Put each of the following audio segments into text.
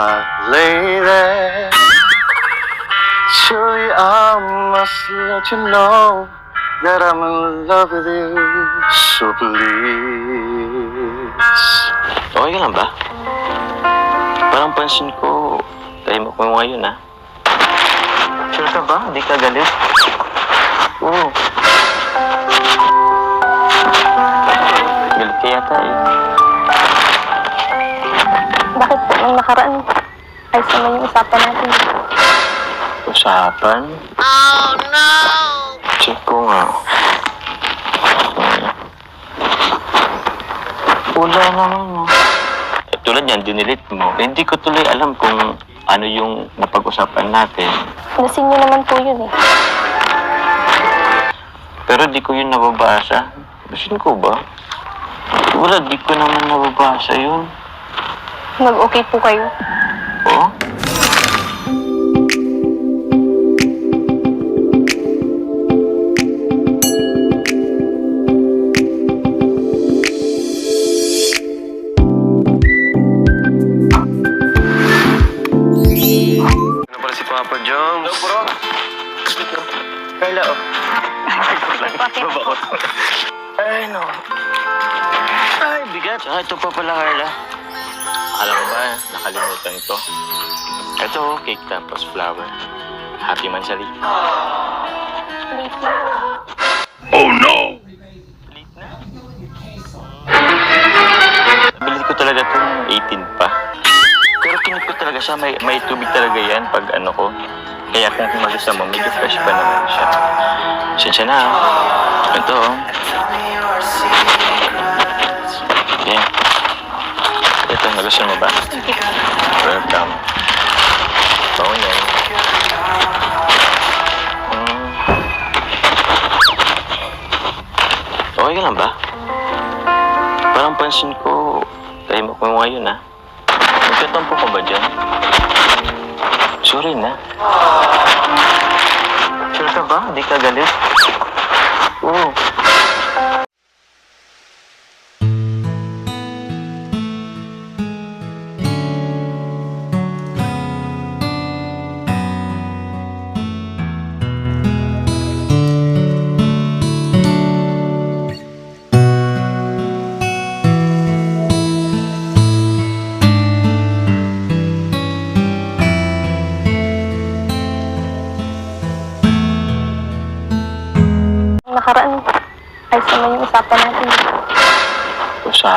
my lady. Surely I must let you know that I'm in love with you. So please. Okay ka lang ba? Parang pansin ko, tayo mo ko ngayon ah. Sure ka ba? Hindi ka galit? Oo. Galit ka yata eh. Bakit nung nakaraan? Ayos naman yung usapan natin. Usapan? Oh no! Check ko nga. Wala naman no. Eh, tulad yan, dinilit mo. Eh, hindi ko tuloy alam kung ano yung napag-usapan natin. Nasin niyo naman po yun eh. Pero di ko yun nababasa. Basin ko ba? Wala, di ko naman nababasa yun. Nag-okay po kayo. Oh? Ano pala si Papa Jones? Hello, bro. Oh. Babakot. Ay, no. Ay, bigat. Ah, ito pa pala, Carla. Alam mo ba, nakalimutan ko. Ito, cake tapos flower. Happy Mansali. Late na. Late na. Nabili ko talaga itong 18 pa. Pero kinip ko talaga siya, may, may tubig talaga yan pag ano ko. Kaya kung magusta mo, medyo fresh pa naman siya. Sensya na. ah. Ito, oh. Nagustuhan mo ba? Welcome. Baon yan. Mm. Okay ka lang ba? Parang pansin ko, tayo mo ngayon ah. Nagkatampo ka ba dyan? Sorry na. Sure ka ba? Hindi ka galit? Oo.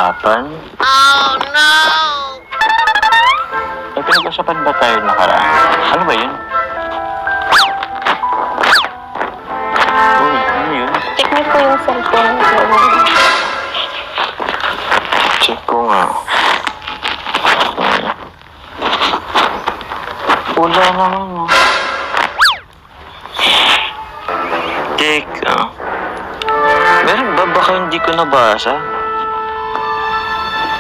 Usapan? Oh no! May pinag-usapan ba tayo nakaraan? Ano ba yun? Uy, ano yun? Check niyo po yung cellphone. Check ko nga. Wala naman, no. Teka. Meron ba? Baka hindi ko nabasa.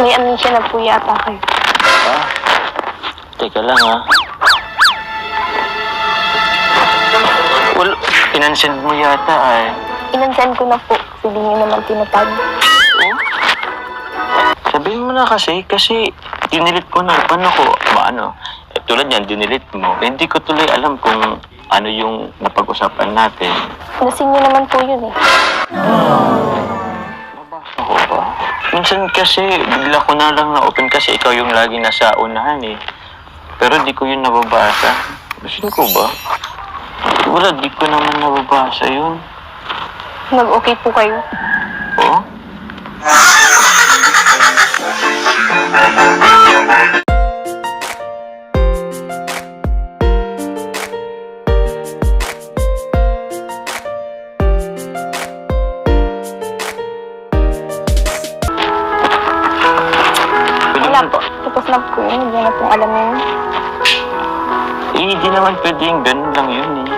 May amnesia na po yata kayo. Ah, teka lang ha. Well, inansend mo yata ay. Inansend ko na po. Kasi di niyo naman tinatag. Oh? Sabihin mo na kasi, kasi dinilit ko na. Paano ko, maano? Eh, tulad yan, dinilit mo. Eh, hindi ko tuloy alam kung ano yung napag-usapan natin. Nasin niyo naman po yun eh. Ba? Minsan kasi, bigla ko na lang na-open kasi ikaw yung lagi nasa unahan eh. Pero di ko yun nababasa. Basin ko ba? Wala, di ko naman nababasa yun. Nag-okay po kayo. Oh? Naman pwedeng ganun lang yun eh.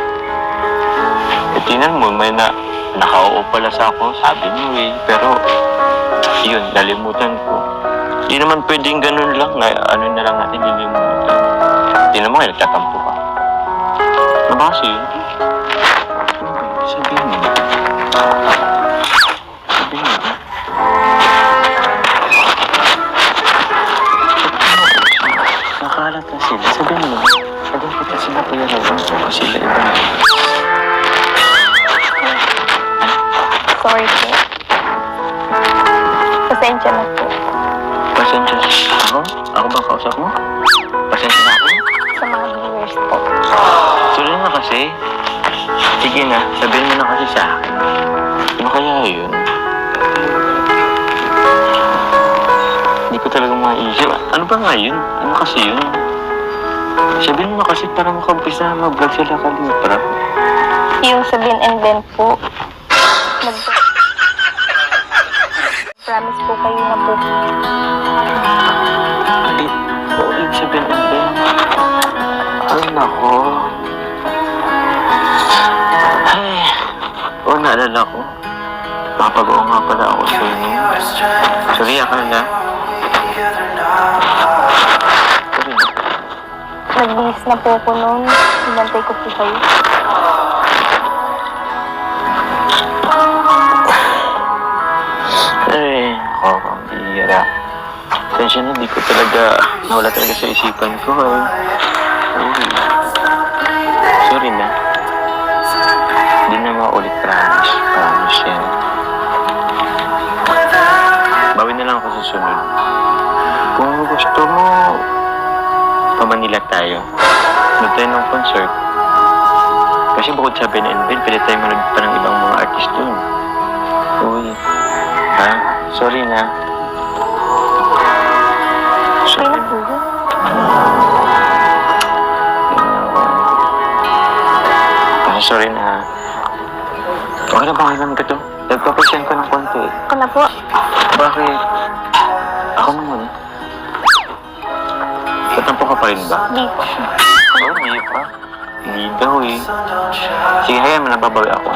Eh, tingnan mo, may na, nakauo pala sa ako, sabi mo eh. Pero, yun, nalimutan ko. Hindi naman pwedeng ganun lang, na, ano na lang natin, nilimutan. Tingnan mo, nagtatampo ka. Ano ba kasi yun? Sabihin mo. Sabihin mo. Nakalat na ko. Sorry po. Pasensya na po. Pasensya na ako? Ako ba kausap mo? Pasensya na ako? Sa mga viewers po. Tuloy na kasi. Sige na, sabihin mo na kasi sa akin. Ano kaya yun? Hindi ko talaga maisip. Ano ba nga yun? Ano kasi yun? Sabihin mo na kasi para makampisa na mag-vlog sila kalipra. Yung sa Bin and Ben po. Nag Promise po kayo na po. Ay, oo, ibig sabihin and then. Ay, nako. Ay, oo, naalala ko. Nakapag-oo nga pala ako sa inyo. Sorry, akala. Sorry na. Po ako noon. Inantay ko po kayo. Ay, ako, ang bihira. Tensya na, di ko talaga, nawala talaga sa isipan ko. Uy. Sorry na. Hindi na maulit, promise. Promise yan. Bawi na lang ako sa sunod. Kung gusto mo, pamanila tayo. Mag tayo ng concert. Kasi bukod sa Ben and Ben, pwede tayo manood pa ng ibang mga artist dun. Uy. Ha? Sorry na. Sorry na po yun. Ah, sorry na. Okay na ba kailan ka to? Nagpapasyan ka ng konti. Ako na po. Bakit? Tatampo ka pa rin ba? Di po. Oo, hindi pa. Hindi daw eh. Sige, hayaan mo, nababawi ako.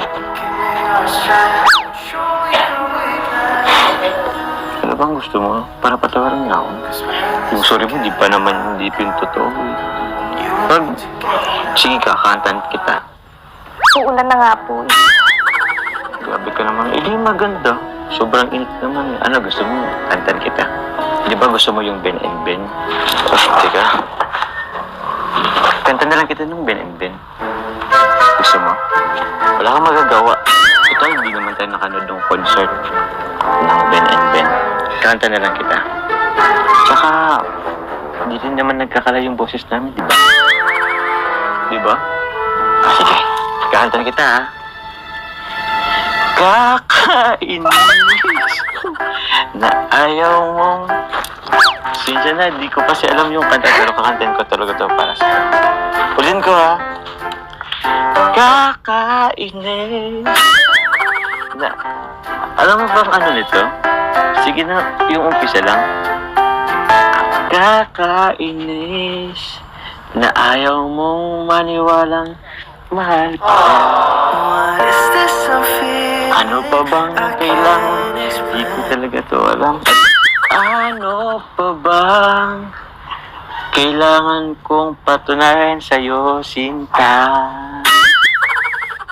Ano bang gusto mo? Para patawarin niya ako. Yung sorry mo, di pa naman, hindi pa yung totoo eh. Pag, sige ka, kantan kita. Uulan na nga po. eh. Grabe ka naman. Eh, di maganda. Sobrang init naman. Ano gusto mo? Kantan kita. Di ba gusto mo yung Ben and Ben? Teka. Kanta na lang kita ng Ben and Ben. Gusto mo? Wala kang magagawa. Ito, hindi naman tayo nakanood ng concert ng Ben and Ben. Kanta na lang kita. Tsaka, hindi rin naman nagkakala yung boses namin, di ba? Di ba? Ah, sige. Kanta na kita, ha? Kakainis na ayaw mong Sinsya na, di ko kasi alam yung kanta pero kakantin ko talaga to para sa Ulin ko ha? Kakainis na Alam mo bang ano nito? Sige na, yung umpisa lang. Kakainis na ayaw mong maniwalang mahal ka What is this I'm feeling? Ano pa bang kailangan? Di ko talaga to alam. Ano pa bang kailangan kong patunayan sa'yo, Sinta?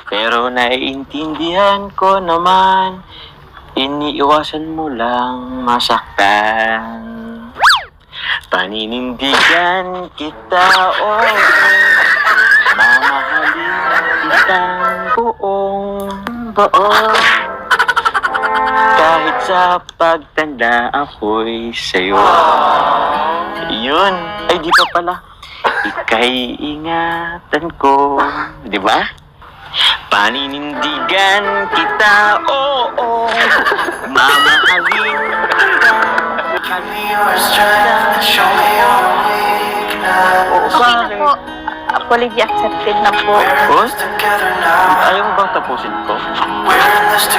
Pero naiintindihan ko naman, iniiwasan mo lang masaktan. Paninindigan kita, oh, mamahalin kitang buong buo. Kahit sa pagtanda ako'y sa'yo. Yun. Ay, di pa pala. Ika'y ingatan ko. Di ba? Paninindigan kita, oo. Mamahalin kita. Your strength, show me your weakness. Okay po. Apology accepted na po. Now, ayaw mo bang tapusin ko?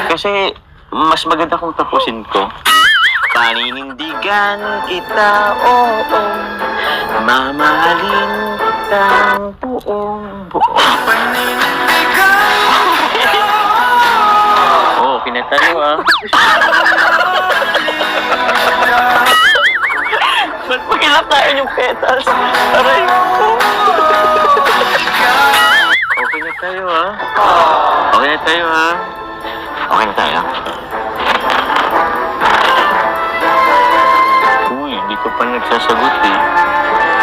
Kasi mas maganda kung tapusin ko. Paninindigan kita, oo. Mamahalin kitang buong buo. Oo, oh, pinatalo ah. Ba't mo kinakain yung petals? Aray. Tayo ah. Okay na tayo ha. Okay na tayo. Uy, di ko pa nagsasagot eh.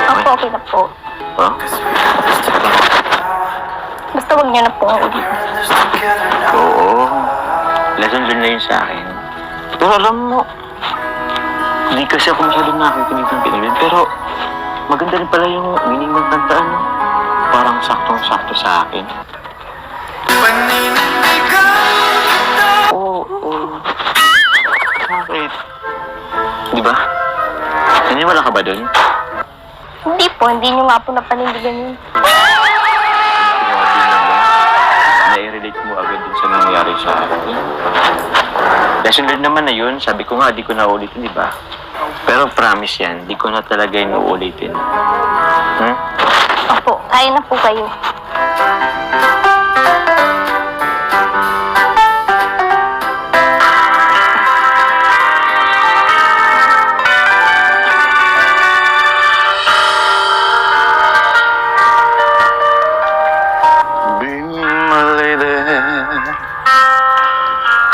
Ako okay na po. Ha? Basta wag niyo na po ang ulit. Oo. lesson learned na yun sa akin. Pero alam mo, hindi kasi ako masyadong nakikinig ng pinagin. Pero maganda rin pala yung meaning ng kanta, ano? Parang saktong-sakto sa akin. Paninindigan kita Oo, oo. Bakit? Di ba? Naniwala ka ba dun? Hindi po, hindi nyo nga po napanindigan yun. Sinabi naman, nai-relate mo agad dun sa nangyari sa akin. Lesson learned naman na yun. Sabi ko nga, di ko na ulitin, di ba? Pero promise yan, di ko na talaga yung uulitin. Hmm? Kaya na po kayo.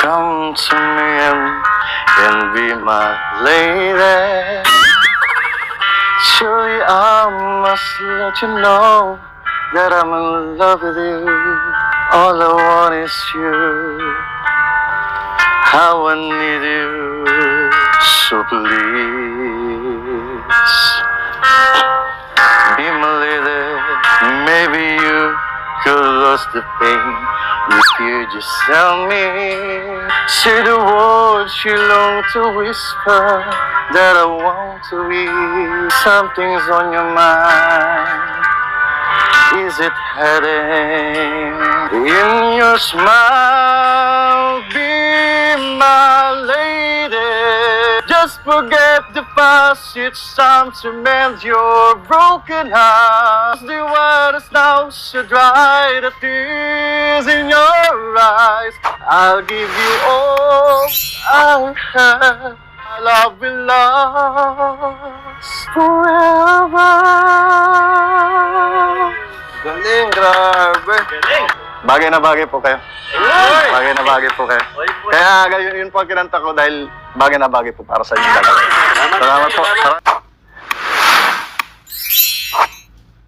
Come to me and, and be my lady must let you know That I'm in love with you. All I want is you. How I need you So please. Be my lady. Maybe you could lose the pain if you just tell me. Say the words you long to whisper that I want to hear. Something's on your mind. Is it hiding in your smile? Be my lady. Just forget past. It's time to mend your broken heart. The waters now so dry. The tears in your eyes. I'll give you all I have. My love will last forever. Galing, grabe. Galing. Bagay na bagay po kayo. Bagay na bagay po kayo. Kaya yun, yun po ang kinanta ko dahil bagay na bagay po para sa inyo. Salamat po. Salamat.